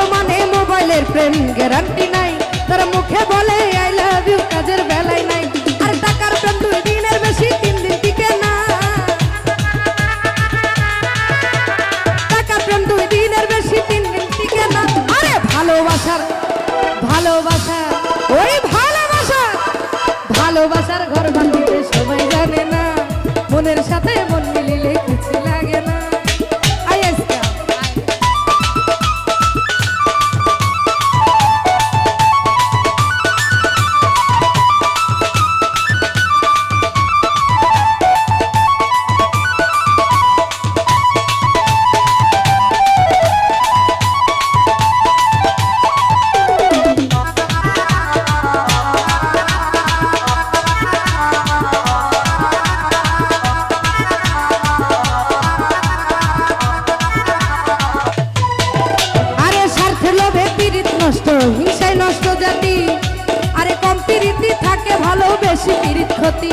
বর্তমানে মোবাইলের প্রেম গ্যারান্টি নাই। তারা মুখে বলে আই লাভ ইউ কাজের বেলায় নাই। আর টাকার প্রেম দুই দিনের বেশি, তিন দিন টিকে না। টাকা প্রেম দুই দিনের বেশি, তিন দিন টিকে না। আরে ভালোবাসার ভালোবাসা ওই ভালোবাসা ভালোবাসার ঘর বান্ধিতে সবাই জানে না। মনের সাথে নষ্ট, হিংসায় নষ্ট জাতি। আরে থাকে, ভালো বেশি পীড়িত ক্ষতি।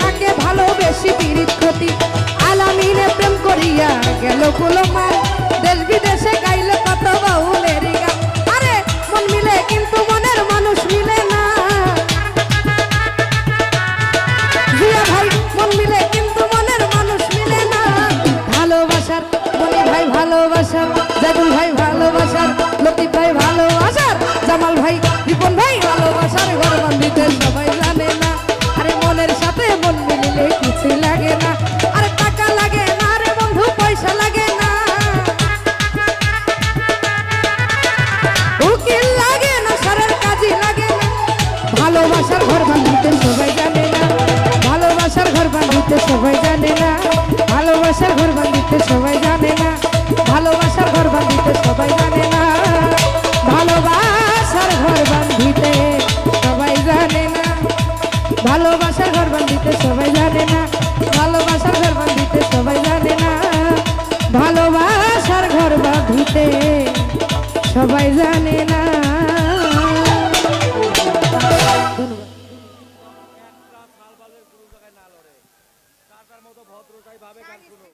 থাকে ক্ষতি। আলামিনে প্রেম করিয়া গেল কুলমান দেশ মনি ভাই ভালোবাসার জাদুল ভাই ভালোবাসার লতিফ ভাই ভালোবাসার জামাল ভাই, রিপন ভাই ভালোবাসার ঘর সবাই জানে না। আরে মনের সাথে মন মিলিলে কিছু লাগে না। আরে টাকা লাগে না রে বন্ধু, পয়সা লাগে না। উকিল লাগে না, সারের কাজে লাগে না। ভালোবাসার ঘর বান্ধিতে সবাই জানে না। ভালোবাসার ঘর বান্ধিতে সবাই বাঁধিতে সবাই জানে না ভালোবাসার ঘর বাঁধিতে সবাই জানে না, ভালোবাসার ঘর বাঁধিতে সবাই জানে না, ভালোবাসার ঘর বাঁধিতে সবাই জানে না, ভালোবাসার ঘর বাঁধিতে সবাই জানে না, ভালোবাসার ঘর বাঁধিতে সবাই জানে না। ভদ্রতাই ভাবে